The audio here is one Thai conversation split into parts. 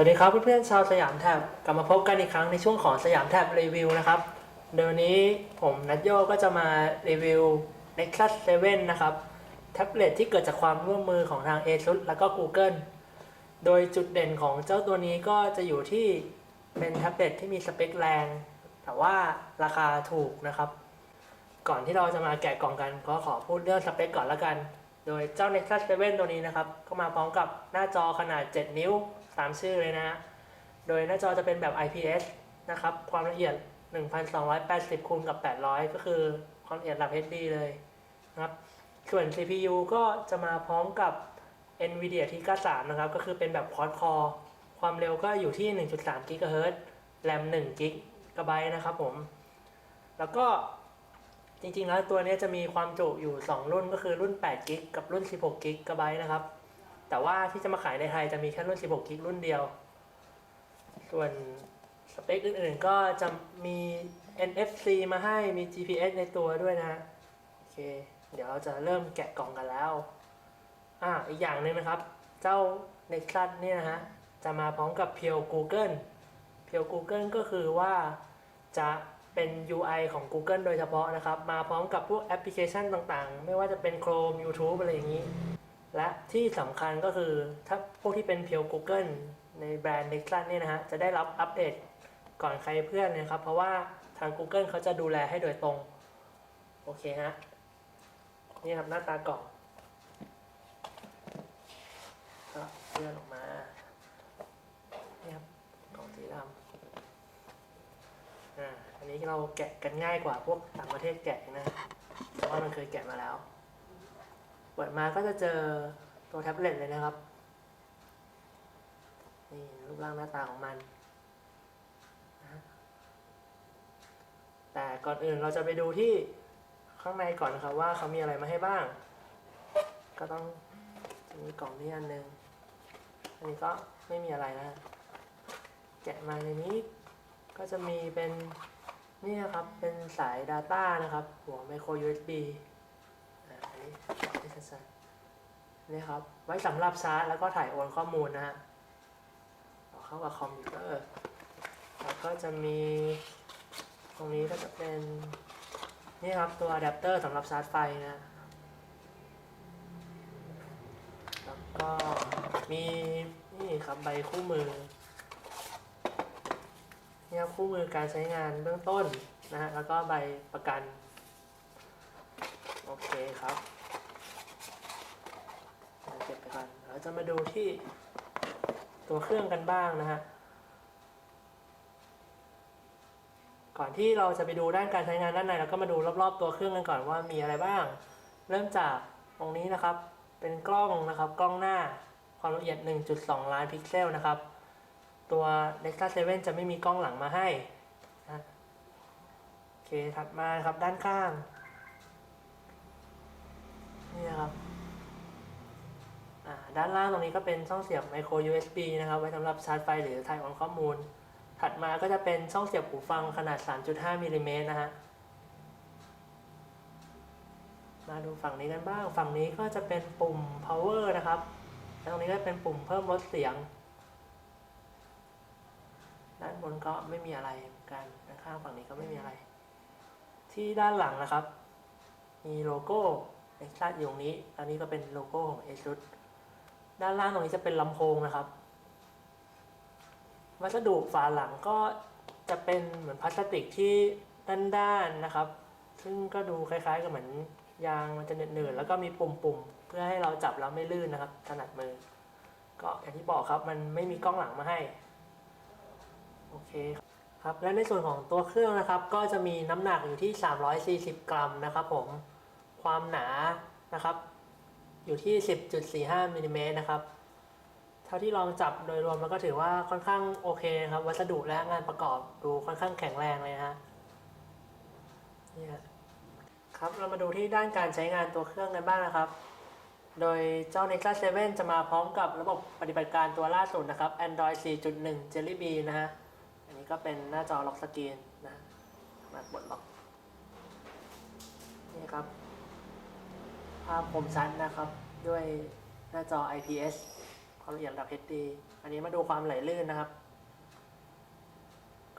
วัสดีครับเพื่อนๆชาวสยามแท็บกลับมาพบกันอีกครั้งในช่วงของสยามแท็บรีวิวนะครับเดี๋ยววนนี้ผมนัทโยก็จะมารีวิว Nexus 7 นะครับ แท็บเล็ตที่เกิดจากความร่วมมือของทาง ASUS แล้วก็ Google โดยจุดเด่นของเจ้าตัวนี้ก็จะอยู่ที่เป็นแท็บเล็ตที่มีสเปคแรง แต่ว่าราคาถูกนะครับ ก่อนที่เราจะมาแกะกล่องกันก็ขอพูดเรื่องสเปคก่อนละกัน โดยเจ้า Nexus 7 ตัวนี้นะครับ ก็มาพร้อมกับหน้าจอขนาด 7 นิ้ว 3ชื่อเลยนะ โดยหน้าจอจะเป็นแบบ IPS นะครับ ความละเอียด 1280คูณกับ 800 ก็คือความละเอียดระดับ HD เลยนะครับ ส่วน CPU ก็จะมาพร้อมกับ NVIDIA Tegra 3นะครับ ก็คือเป็นแบบ Quad Core ความเร็วก็อยู่ที่ 1.3 GHz แรม1 GB นะครับผม แล้วก็จริงๆแล้วตัวนี้จะมีความจุอยู่ 2 รุ่นก็คือรุ่น8 g b กับรุ่น 16 g b นะครับ แต่ว่าที่จะมาขายในไทยจะมีแค่รุ่น 16 g b รุ่นเดียว ส่วนสเปคอื่นๆ ก็จะมี NFC มาให้ มี GPS ในตัวด้วยนะ โอเค เดี๋ยวเราจะเริ่มแกะกล่องกันแล้ว อ่า อีกอย่างหนึ่งนะครับ เจ้า Nexus เนี่ยนะฮะ จะมาพร้อมกับเพียว Google เพียว Google ก็คือว่าจะเป็น UI ของ Google โดยเฉพาะนะครับ มาพร้อมกับพวกแอปพลิเคชันต่างๆ ไม่ว่าจะเป็น Chrome YouTube อะไรอย่างนี้ และที่สำคัญก็คือถ้าพวกที่เป็นเพียว Google ในแบรนด์ Nexus เนี่ยนะฮะ จะได้รับอัปเดตก่อนใครเพื่อนนะครับ เพราะว่าทาง Google เขาจะดูแลให้โดยตรง โอเคฮะ นี่ครับหน้าตากล่องก็เลื่อนออกมา นี่ครับกล่องสีดำอ่าอันนี้เราแกะกันง่ายกว่าพวกต่างประเทศแกะนะเพราะว่ามันเคยแกะมาแล้ว ปิดมาก็จะเจอตัวแท็บเล็ตเลยนะครับ นี่รูปร่างหน้าตาของมัน แต่ก่อนอื่นเราจะไปดูที่ข้างในก่อนนะครับว่าเขามีอะไรมาให้บ้าง ก็ต้องจะมีกล่องนี้อันหนึง อันนี้ก็ไม่มีอะไรนะ แกะมาในนี้ก็จะมีเป็นนี่นะครับ เป็นสาย Data นะครับ หัว micro USB อ่าอันนี้ ไม่ชัดๆนี่ครับ ไว้สำหรับชาร์จแล้วก็ถ่ายโอนข้อมูลนะฮะเข้ากับคอมพิวเตอร์แล้วก็จะมีตรงนี้ก็จะเป็น นี่ครับตัวอะแดปเตอร์สำหรับชาร์จไฟนะ แล้วก็มีนี่ครับใบคู่มือนี่ครับคู่มือการใช้งานเบื้องต้นนะฮะแล้วก็ใบประกัน โอเคครับ เก็บไปก่อนเราจะมาดูที่ตัวเครื่องกันบ้างนะฮะ ก่อนที่เราจะไปดูด้านการใช้งานด้านในเราก็มาดูรอบๆ ตัวเครื่องกันก่อนว่ามีอะไรบ้าง เริ่มจากตรงนี้นะครับ เป็นกล้องนะครับ กล้องหน้าความละเอียด 1.2 ล้านพิกเซลนะครับ ตัว Nexus 7จะไม่มีกล้องหลังมาให้นะโอเค ถัดมาครับด้านข้าง นี่นะครับ ด้านล่างตรงนี้ก็เป็นช่องเสียบ micro USB นะครับไว้สำหรับชาร์จไฟหรือถ่ายโอนข้อมูล ถัดมาก็จะเป็นช่องเสียบหูฟังขนาด 3.5มิลลิเมตรนะฮะมาดูฝั่งนี้กันบ้าง ฝั่งนี้ก็จะเป็นปุ่ม power นะครับแล้วตรงนี้ก็เป็นปุ่มเพิ่มลดเสียง ด้านบนก็ไม่มีอะไรเหมือนกันด้านข้างฝั่งนี้ก็ไม่มีอะไร ที่ด้านหลังนะครับ มีโลโก้ Nexus อยู่ตรงนี้ อันนี้ก็เป็นโลโก้ของ ASUS ด้านล่างตรงนี้จะเป็นลำโพงนะครับ วัสดุฝาหลังก็จะเป็นเหมือนพลาสติกที่ด้านๆนะครับ ซึ่งก็ดูคล้ายๆกับเหมือนยางมันจะเหนืดๆแล้วก็มีปุ่มๆ เพื่อให้เราจับแล้วไม่ลื่นนะครับ ถนัดมือ ก็อย่างที่บอกครับมันไม่มีกล้องหลังมาให้ โอเคครับ และในส่วนของตัวเครื่องนะครับ ก็จะมีน้ำหนักอยู่ที่ 340 กรัมนะครับผม ความหนานะครับ อยู่ที่ 10.45มิลลิเมตรนะครับ เท่าที่ลองจับโดยรวมแล้วก็ถือว่าค่อนข้างโอเคครับ วัสดุและงานประกอบดูค่อนข้างแข็งแรงเลยนะฮะเนี่ยครับเรามาดูที่ด้านการใช้งานตัวเครื่องกันบ้างนะครับ โดยเจ้า Nexus 7 จะมาพร้อมกับระบบปฏิบัติการตัวล่าสุดนะครับ Android 4.1 Jelly Bean นะฮะ อันนี้ก็เป็นหน้าจอล็อกสกรีนนะมาปลดล็อกนี่ครับ ภาพคมชัดนะครับ ด้วยหน้าจอ IPS ความละเอียดระดับ HD อันนี้มาดูความไหลลื่นนะครับ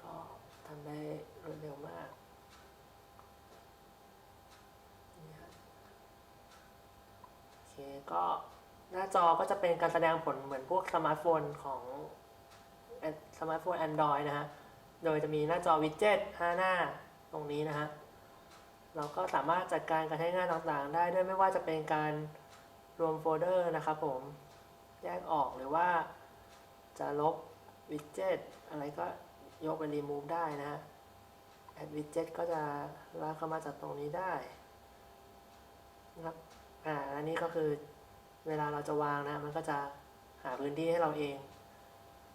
ก็ทำได้รวดเร็วมากนี่ครับโอเคก็หน้าจอก็จะเป็นการแสดงผลเหมือนพวกสมาร์ทโฟนของสมาร์ทโฟน Android นะฮะ โดยจะมีหน้าจอวิดเจ็ต 5 หน้าตรงนี้นะฮะ เราก็สามารถจัดการการใช้งานต่างๆ ได้ด้วยไม่ว่าจะเป็นการรวมโฟลเดอร์นะครับผมแยกออกหรือว่าจะลบวิดเจ็ตอะไรก็ยกไปรีมูฟได้นะแอดวิดเจ็ตก็จะลากเข้ามาจากตรงนี้ได้นะครับอ่าอันนี้ก็คือเวลาเราจะวางนะ มันก็จะหาพื้นที่ให้เราเอง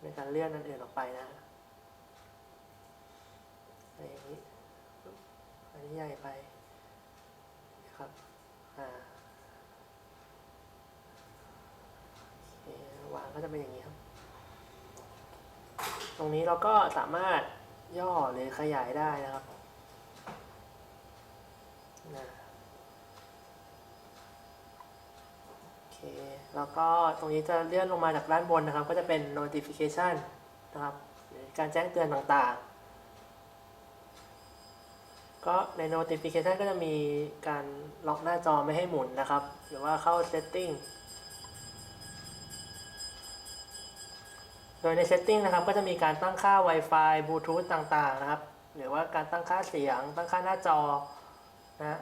ในการเลื่อนอันอื่นออกไปนะอะไรอย่างนี้ นี้ใหญ่ไปนะครับอ่าโอเควางก็จะเป็นอย่างนี้ครับ ตรงนี้เราก็สามารถย่อหรือขยายได้นะครับนะโอเค แล้วก็ตรงนี้จะเลื่อนลงมาจากด้านบนนะครับ ก็จะเป็น notification นะครับ การแจ้งเตือนต่างๆ ก็ใน notification ก็จะมีการล็อกหน้าจอไม่ให้หมุนนะครับ หรือว่าเข้า setting โดยใน setting นะครับก็จะมีการตั้งค่า Wi-Fi Bluetooth ต่างๆนะครับ หรือว่าการตั้งค่าเสียง ตั้งค่าหน้าจอนะ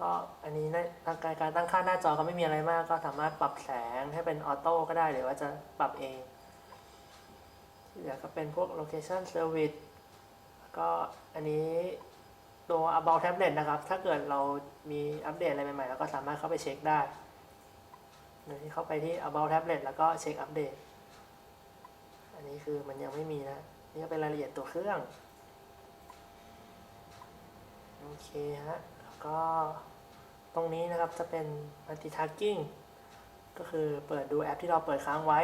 ก็อันนี้ในการการตั้งค่าหน้าจอก็ไม่มีอะไรมาก ก็สามารถปรับแสงให้เป็นออโต้ก็ได้หรือว่าจะปรับเองที่เหลือก็เป็นพวก location service แล้วก็อันนี้ ตัว about tablet นะครับ ถ้าเกิดเรามีอัปเดตอะไรใหม่ๆเราก็สามารถเข้าไปเช็คได้โดยที่เข้าไปที่ about tablet แล้วก็เช็คอัปเดต อันนี้คือมันยังไม่มีนะ นี่ก็เป็นรายละเอียดตัวเครื่อง โอเคฮะ แล้วก็ตรงนี้นะครับจะเป็น multitasking ก็คือเปิดดูแอปที่เราเปิดค้างไว้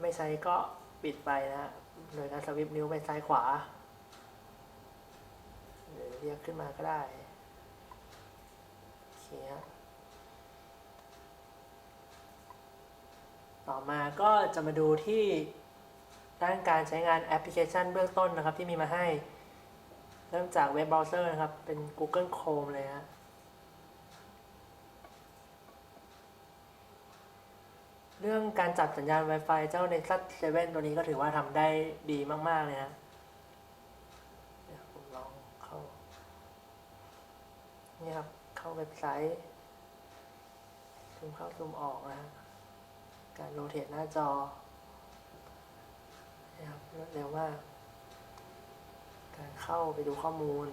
ไม่ใช้ก็ปิดไปนะ โดยการสวิปนิ้วไปซ้ายขวา เรียกขึ้นมาก็ได้โอเคฮะต่อมาก็จะมาดูที่ด้านการใช้งานแอปพลิเคชันเบื้องต้นนะครับที่มีมาให้ เริ่มจากเว็บเบราว์เซอร์นะครับ เป็น Google Chrome เลยฮะเรื่องการจับสัญญาณ Wi-Fi เจ้า Nexus 7 ตัวนี้ก็ถือว่าทำได้ดีมาก ๆ เลยนะเดี๋ยวผมลองเข้า นี่ครับ เข้าเว็บไซต์ซูมเข้าซูมออกนะฮะการโรเทตหน้าจอนะครับรวดเร็วมากการเข้าไปดูข้อมูล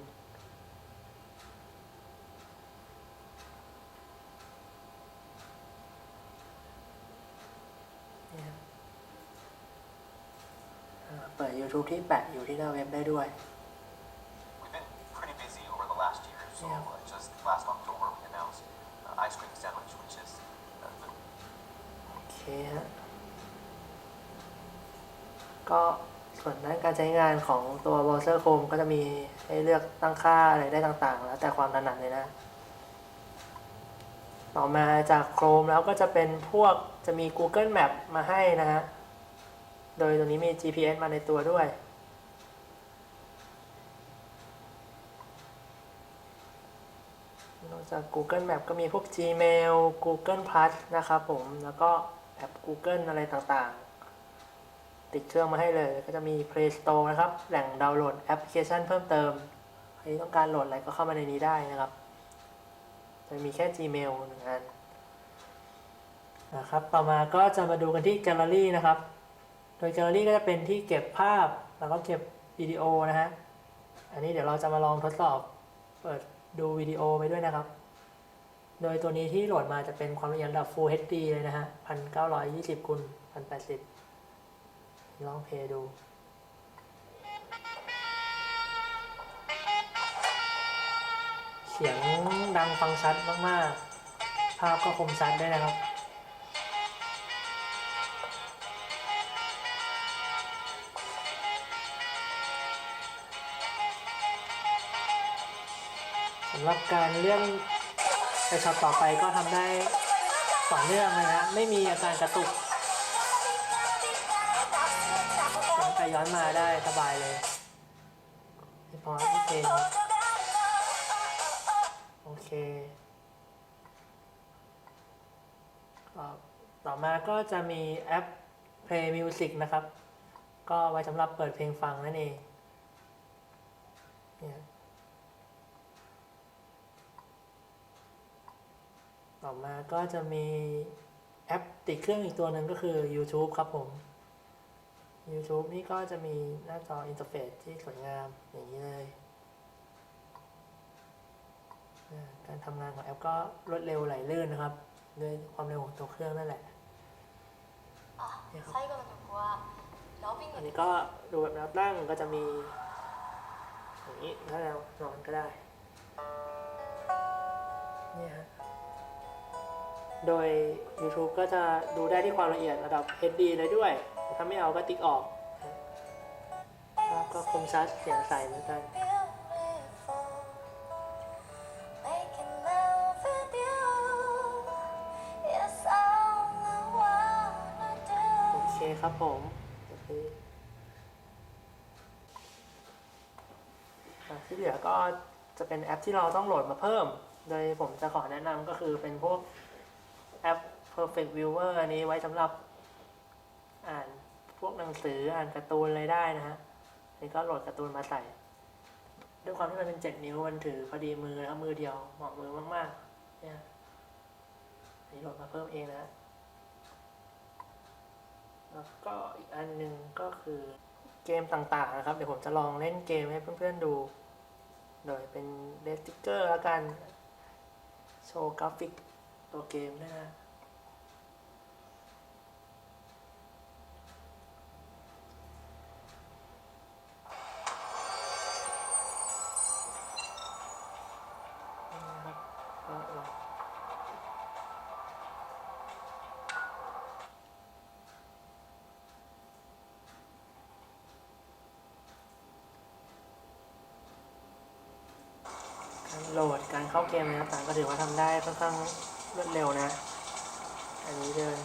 นี่ครับอ่าเปิด YouTube ที่แปะอยู่ที่หน้าเว็บได้ด้วย We've been pretty busy คฮะก็ส่วนด้านการใช้งานของตัว Browser Chrome ก็จะมีให้เลือกตั้งค่าอะไรได้ต่างๆ แล้วแต่ความถนัดเลยนะ ต่อมาจาก Chrome แล้วก็จะเป็นพวกจะมี Google Map มาให้นะฮะ โดยตัวนี้มี GPS มาในตัวด้วย นอกจาก Google Map ก็มีพวก Gmail Google Plus นะครับผม แล้วก็ แอป Google อะไรต่างๆ ติดเครื่องมาให้เลย ก็จะมี Play Store นะครับ แหล่งดาวน์โหลดแอปพลิเคชันเพิ่มเติม ใครต้องการโหลดอะไรก็เข้ามาในนี้ได้นะครับ จะมีแค่ Gmail หนึ่งอันนะครับ ต่อมาก็จะมาดูกันที่ Gallery นะครับ โดย Gallery ก็จะเป็นที่เก็บภาพ แล้วก็เก็บวิดีโอนะฮะ อันนี้เดี๋ยวเราจะมาลองทดสอบ เปิดดูวิดีโอไปด้วยนะครับ โดยตัวนี้ที่โหลดมาจะเป็นความละเอียดระดับ Full HD เลยนะฮะ 1920คูณ1080 ลองเพลย์ดูเสียงดังฟังชัดมาก ๆ ภาพก็คมชัดด้วยนะครับสำหรับการเลื่อน ไปช็อตต่อไปก็ทำได้ต่อเนื่องเลยนะไม่มีอาการกระตุกย้อนไปย้อนมาได้สบายเลยพอโอเคโอเคต่อมาก็จะมีแอป Play Music นะครับ ก็ไว้สำหรับเปิดเพลงฟังนั่นเองเนี่ย ต่อมาก็จะมีแอปติดเครื่องอีกตัวหนึ่งก็คือ YouTube ครับผม YouTube นี่ก็จะมีหน้าจออินเทอร์เฟซที่สวยงามอย่างนี้เลย การทำงานของแอปก็รวดเร็วไหลลื่นนะครับ ด้วยความเร็วของตัวเครื่องนั่นแหละอันนี้ก็ดูแบบบนั่งก็จะมีอย่างนี้ถ้าเรานอนก็ได้ โดย YouTube ก็จะดูได้ที่ความละเอียดระดับ HD เลยด้วย ถ้าไม่เอาก็ติ๊กออกนะก็คมชัดเสียงใสเหมือนกันโอเคครับผมที่เหลือก็จะเป็นแอปที่เราต้องโหลดมาเพิ่ม โดยผมจะขอแนะนำก็คือเป็นพวก แอป Perfect Viewer อันนี้ไว้สำหรับอ่านพวกหนังสืออ่านการ์ตูนอะไรได้นะฮะนี่ก็โหลดการ์ตูนมาใส่ ด้วยความที่มันเป็น7นิ้วมันถือพอดีมือนะครับมือเดียวเหมาะมือมากๆเนี่ยนนี้โหลดมาเพิ่มเองนะฮะแล้วก็อีกอันหนึ่งก็คือเกมต่างๆนะครับ เดี๋ยวผมจะลองเล่นเกมให้เพื่อนๆดู โดยเป็นเดสติกเกอร์แล้วกัน โชว์กราฟิก ตัวเกมด้วยนะนี่นะการโหลดการเข้าเกมอะไรต่างก็ถือว่าทำได้ค่อนข้าง รวดเร็วนะ อันนี้เดิน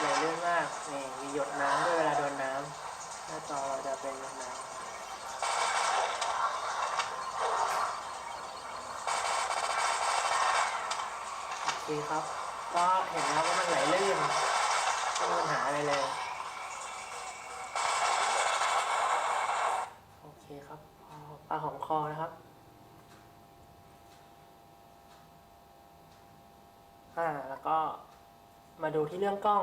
ไหลลื่นมากนี่มีหยดน้ำด้วยเวลาโดนน้ำหน้าจอเราจะเป็นหยดน้ำโอเคครับ ก็เห็นแล้วว่ามันไหลลื่นไม่มีปัญหาอะไรเลย โอเคครับพอปลาหอมคอนะครับ อ่า แล้วก็มาดูที่เรื่องกล้อง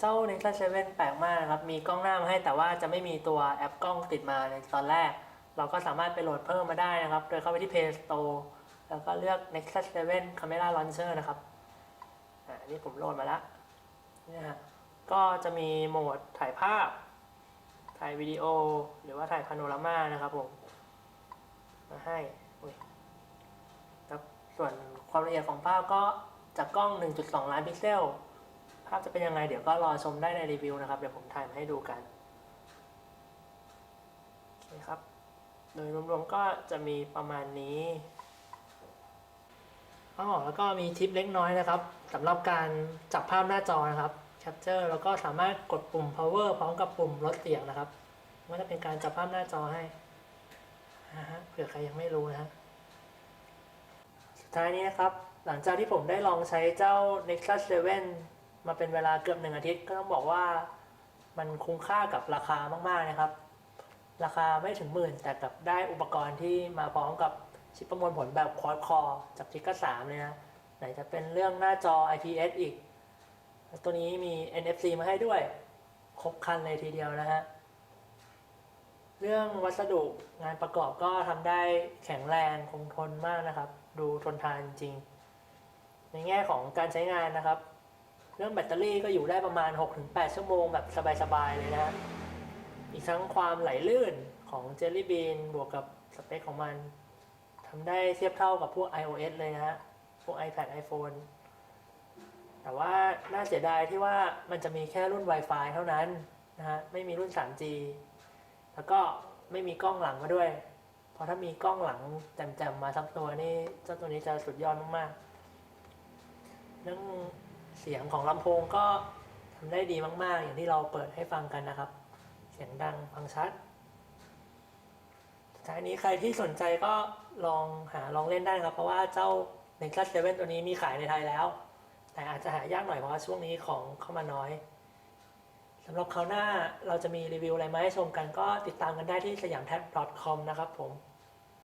เจ้า Nexus 7 แปลกมากนะครับ มีกล้องหน้ามาให้แต่ว่าจะไม่มีตัวแอปกล้องติดมาในตอนแรก เราก็สามารถไปโหลดเพิ่มมาได้นะครับ โดยเข้าไปที่ Play Store แล้วก็เลือก Nexus 7 Camera Launcher นะครับอ่าอันนี้ผมโหลดมาแล้วนี่ฮะก็จะมีโหมดถ่ายภาพ ถ่ายวิดีโอ หรือว่าถ่ายพาโนรามานะครับผม มาให้ครับส่วนความละเอียดของภาพก็จากกล้อง 1.2 ล้านพิกเซล ภาพจะเป็นยังไงเดี๋ยวก็รอชมได้ในรีวิวนะครับ เดี๋ยวผมถ่ายมาให้ดูกันโอเคครับ โดยรวมๆก็จะมีประมาณนี้อ๋อแล้วก็มีทิปเล็กน้อยนะครับสำหรับการจับภาพหน้าจอนะครับ Capture แล้วก็สามารถกดปุ่ม power พร้อมกับปุ่มลดเสียงนะครับก็จะเป็นการจับภาพหน้าจอให้ฮะเผื่อใครยังไม่รู้นะฮะสุดท้ายนี้นะครับ หลังจากที่ผมได้ลองใช้เจ้า Nexus 7 มาเป็นเวลาเกือบหนึ่งอาทิตย์ก็ต้องบอกว่ามันคุ้มค่ากับราคามากๆนะครับ ราคาไม่ถึงหมื่นแต่กับได้อุปกรณ์ที่มาพร้อมกับชิปประมวลผลแบบควอดคอจากทิกก็3เลยนะไหนจะเป็นเรื่องหน้าจอ IPS อีก ตัวนี้มี NFC มาให้ด้วย ครบครันเลยทีเดียวนะฮะ เรื่องวัสดุงานประกอบก็ทำได้แข็งแรงคงทนมากนะครับ ดูทนทานจริง ในแง่ของการใช้งานนะครับ เรื่องแบตเตอรี่ก็อยู่ได้ประมาณ 6-8 ชั่วโมงแบบสบายๆเลยนะอีกทั้งความไหลลื่นของ Jelly Bean บวกกับสเปคของมันทำได้เทียบเท่ากับพวก iOS เลยนะฮะ พวก iPad iPhone แต่ว่าน่าเสียดายที่ว่ามันจะมีแค่รุ่น Wi-Fi เท่านั้นนะฮะ ไม่มีรุ่น 3G แล้วก็ไม่มีกล้องหลังมาด้วย เพราะถ้ามีกล้องหลังแจ่มๆมาทั้งตัวนี่เจ้าตัวนี้จะสุดยอดมากๆเรื่อง เสียงของลำโพงก็ทำได้ดีมาก ๆ อย่างที่เราเปิดให้ฟังกันนะครับ เสียงดังฟังชัดท้ายนี้ใครที่สนใจก็ลองหาลองเล่นได้ครับ เพราะว่าเจ้า Nexus 7ตัวนี้มีขายในไทยแล้ว แต่อาจจะหายากหน่อยเพราะว่าช่วงนี้ของเข้ามาน้อยสำหรับคราวหน้าเราจะมีรีวิวอะไรมาให้ชมกันก็ติดตามกันได้ที่สยามแท็บ .com นะครับผม